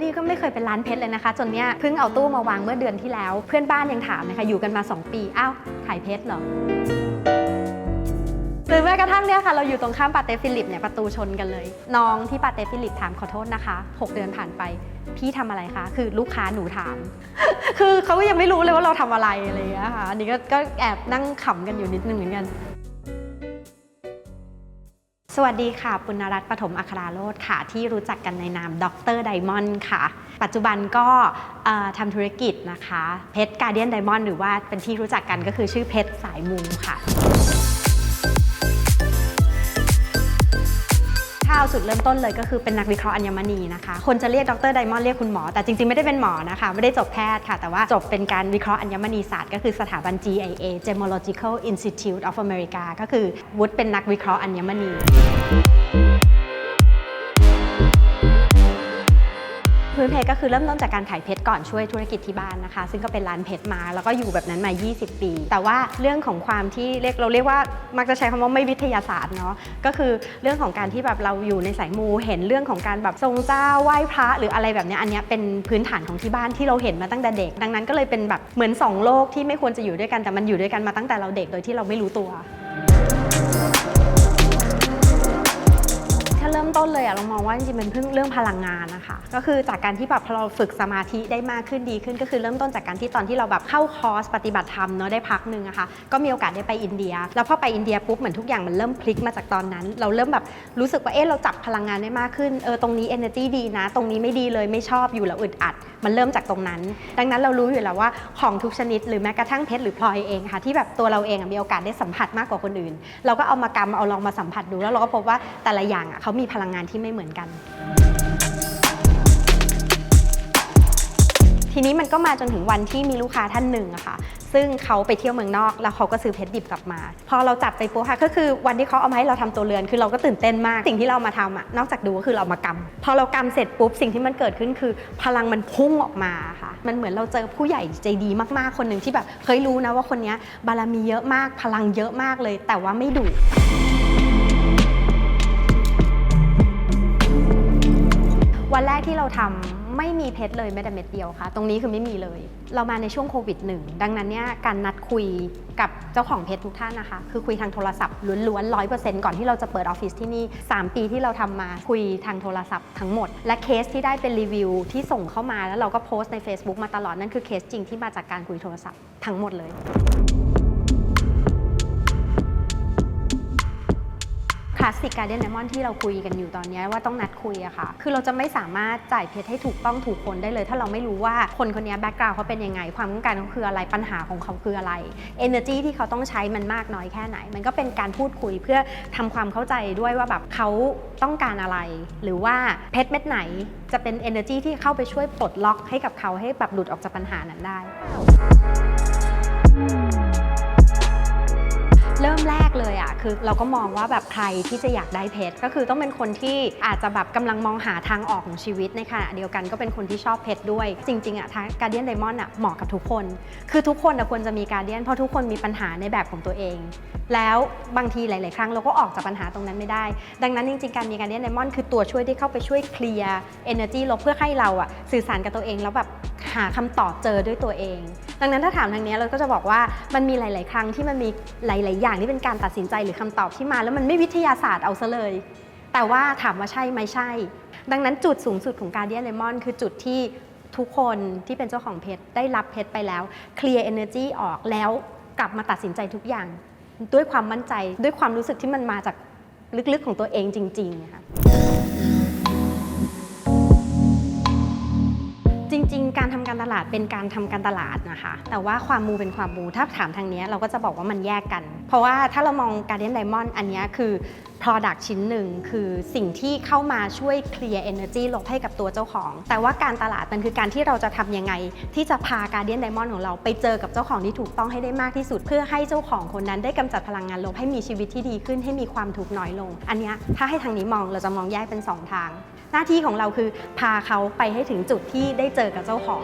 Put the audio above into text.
นี่ก็ไม่เคยเป็นร้านเพชรเลยนะคะ จนเนี้ยเพิ่งเอาตู้มาวางเมื่อเดือนที่แล้ว เพื่อนบ้านยังถามนะคะ อยู่กันมา 2 ปีอ้าวขายเพชรเหรอหรือแม้กระทั่งเนี่ยค่ะเราอยู่ตรงข้ามปาเต้ฟิลิปเนี่ยประตูชนกันเลย น้องที่ปาเต้ฟิลิปถามขอโทษนะคะ 6 เดือนผ่านไป พี่ทำอะไรคะ คือลูกค้าหนูถาม คือเขาก็ยังไม่รู้เลยว่าเราทำอะไรอะไรอย่างเงี้ยค่ะอันนี้ก็แอบนั่งขำกันอยู่นิดนึงเหมือนกัน สวัสดีค่ะ ปุณรัตน์ปฐมอัคราโรธค่ะ ที่รู้จักกันในนามดรไดมอนด์ค่ะ ปัจจุบันก็ทำธุรกิจนะคะเพชรการเดียนไดมอนด์หรือว่าเป็นที่รู้จักกันก็คือชื่อเพชรสายมูค่ะ จุดเริ่มต้นเลยก็คือเป็นนักวิเคราะห์อัญมณีนะคะ คนจะเรียกดรไดมอนด์เรียกคุณหมอ แต่จริงๆไม่ได้เป็นหมอนะคะ ไม่ได้จบแพทย์ค่ะ แต่ว่าจบเป็นการวิเคราะห์อัญมณีศาสตร์ก็คือสถาบัน GIA Gemological Institute of America ก็คือวุฒิเป็นนักวิเคราะห์อัญมณี พื้นเพก็คือเริ่มต้นจากการขายเพชรก่อนช่วยธุรกิจที่บ้านนะคะ ซึ่งก็เป็นร้านเพชรมาแล้วก็อยู่แบบนั้นมา 20 ปี แต่ว่าเรื่องของความที่เรียกเราเรียกว่ามักจะใช้คำว่าไม่วิทยาศาสตร์เนาะก็คือเรื่องของการที่แบบเราอยู่ในสายมูเห็นเรื่องของการแบบทรงเจ้าไหว้พระ หรืออะไรแบบนี้อันนี้เป็นพื้นฐานของที่บ้านที่เราเห็นมาตั้งแต่เด็ก ดังนั้นก็เลยเป็นแบบเหมือนสองโลกที่ไม่ควรจะอยู่ด้วยกันแต่มันอยู่ด้วยกันมาตั้งแต่เราเด็กโดยที่เราไม่รู้ตัว ต้นเลยอะเรามองว่าจริงๆมันเพิ่งเรื่องพลังงานนะคะก็คือจากการที่แบบพอเราฝึกสมาธิได้มากขึ้นดีขึ้น ก็คือเริ่มต้นจากการที่ตอนที่เราแบบเข้าคอร์สปฏิบัติธรรมเนาะได้พักหนึ่งอะคะก็มีโอกาสได้ไปอินเดีย แล้วพอไปอินเดียปุ๊บเหมือนทุกอย่างมันเริ่มพลิกมาจากตอนนั้น เราเริ่มแบบรู้สึกว่าเอ๊ะเราจับพลังงานได้มากขึ้นเออตรงนี้ energy ดีนะ ตรงนี้ไม่ดีเลยไม่ชอบอยู่แล้วอึดอัด มันเริ่มจากตรงนั้น ดังนั้นเรารู้อยู่แล้วว่าของทุกชนิดหรือแม้กระทั่งเพชรหรือพลอยเองค่ะที่แบบตัวเราเองมีโอกาสได้สัมผัสมากกว่าคนอื่น เราก็เอามากำเอาลองมาสัมผัสดูแล้วเราก็พบว่าแต่ละอย่างเขามีพลังงานที่ไม่เหมือนกัน ทีนี้มันก็มาจนถึงวันที่มีลูกค้าท่านหนึ่งอะค่ะ ซึ่งเขาไปเที่ยวเมืองนอก แล้วเขาก็ซื้อเพชรดิบกลับมา พอเราจับไปปุ๊บค่ะก็คือวันที่เขาเอามาให้เราทำตัวเรือน คือเราก็ตื่นเต้นมาก สิ่งที่เรามาทำอะนอกจากดูก็คือเรามากำพอเรากำเสร็จปุ๊บสิ่งที่มันเกิดขึ้นคือ พลังมันพุ่งออกมาค่ะ มันเหมือนเราเจอผู้ใหญ่ใจดีมากๆคนหนึ่งที่แบบเคยรู้นะว่าคนนี้บารมีเยอะมากพลังเยอะมากเลย แต่ว่าไม่ดุ ที่เราทำไม่มีเพชรเลยแม้แต่เม็ดเดียวค่ะ ตรงนี้คือไม่มีเลย เรามาในช่วงโควิดหนึ่งดังนั้นเนี่ยการนัดคุยกับเจ้าของเพชรทุกท่านนะคะ คือคุยทางโทรศัพท์ล้วนๆร้อยเปอร์เซ็นต์ก่อนที่เราจะเปิดออฟฟิศที่นี่ 3 ปีที่เราทำมาคุยทางโทรศัพท์ทั้งหมด และเคสที่ได้เป็นรีวิวที่ส่งเข้ามาแล้วเราก็โพสต์ใน Facebook มาตลอดนั่นคือเคสจริงที่มาจากการคุยโทรศัพท์ทั้งหมดเลย คลาสสิกการเดนไดมอนที่เราคุยกันอยู่ตอนนี้ว่าต้องนัดคุยอะค่ะ คือเราจะไม่สามารถจ่ายเพชรให้ถูกต้องถูกคนได้เลย ถ้าเราไม่รู้ว่าคนคนนี้แบ็กกราวเขาเป็นยังไง ความต้องการเขาคืออะไร ปัญหาของเขาคืออะไร Energy ที่เขาต้องใช้มันมากน้อยแค่ไหน มันก็เป็นการพูดคุยเพื่อทำความเข้าใจด้วยว่าแบบเขาต้องการอะไร หรือว่าเพชรเม็ดไหนจะเป็น Energy ที่เข้าไปช่วยปลดล็อกให้กับเขาให้แบบหลุดออกจากปัญหานั้นได้ เริ่มแรกเลยอะ่ะคือเราก็มองว่าแบบใครที่จะอยากได้เพชรก็คือต้องเป็นคนที่อาจจะแบบกำลังมองหาทางออกของชีวิตในขณะเดียวกันก็เป็นคนที่ชอบเพชรด้วย จริง ๆอะ่ะทางการเดียนไดมอนด์อะเหมาะกับทุกคน คือทุกคนควรจะมีการเดียนเพราะทุกคนมีปัญหาในแบบของตัวเอง แล้วบางทีหลาย ๆ ครั้งเราก็ออกจากปัญหาตรงนั้นไม่ได้ ดังนั้นจริง ๆ การมีการเดียนไดมอนด์คือตัวช่วยที่เข้าไปช่วยเคลียร์เอเนอร์จีลบเพื่อให้เราอะสื่อสารกับตัวเองแล้วแบบหาคำตอบเจอด้วยตัวเอง ดังนั้นถ้าถามทางนี้เราก็จะบอกว่ามันมีหลาย ๆ ครั้งที่มันมีหลาย ๆ อย่างที่เป็นการตัดสินใจหรือคำตอบที่มา แล้วมันไม่วิทยาศาสตร์เอาซะเลย แต่ว่าถามว่าใช่ไหมใช่ ดังนั้นจุดสูงสุดของการเดียนไดมอนคือจุดที่ทุกคนที่เป็นเจ้าของเพชรได้รับเพชรไปแล้วเคลียร์เอเนอร์จีออกแล้วกลับมาตัดสินใจทุกอย่าง ด้วยความมั่นใจด้วยความรู้สึกที่มันมาจากลึกๆของตัวเองจริงๆค่ะาดเป็นการทำการตลาดนะคะ แต่ว่าความมูเป็นความมูถ้าถามทางนี้เราก็จะบอกว่ามันแยกกัน เพราะว่าถ้าเรามอง Guardian Diamond อันนี้คือ Product ชิ้นหนึ่งคือสิ่งที่เข้ามาช่วยเคลียร์ Energy ลบให้กับตัวเจ้าของ แต่ว่าการตลาดมันคือการที่เราจะทำยังไง ที่จะพา Guardian Diamond ของเราไปเจอกับเจ้าของที่ถูกต้องให้ได้มากที่สุด เพื่อให้เจ้าของคนนั้นได้กำจัดพลังงานลบให้มีชีวิตที่ดีขึ้นให้มีความทุกข์น้อยลง อันนี้ถ้าให้ทางนี้มองเราจะมองแยกเป็นสองทาง หน้าที่ของเราคือพาเขาไปให้ถึงจุดที่ได้เจอกับเจ้าของ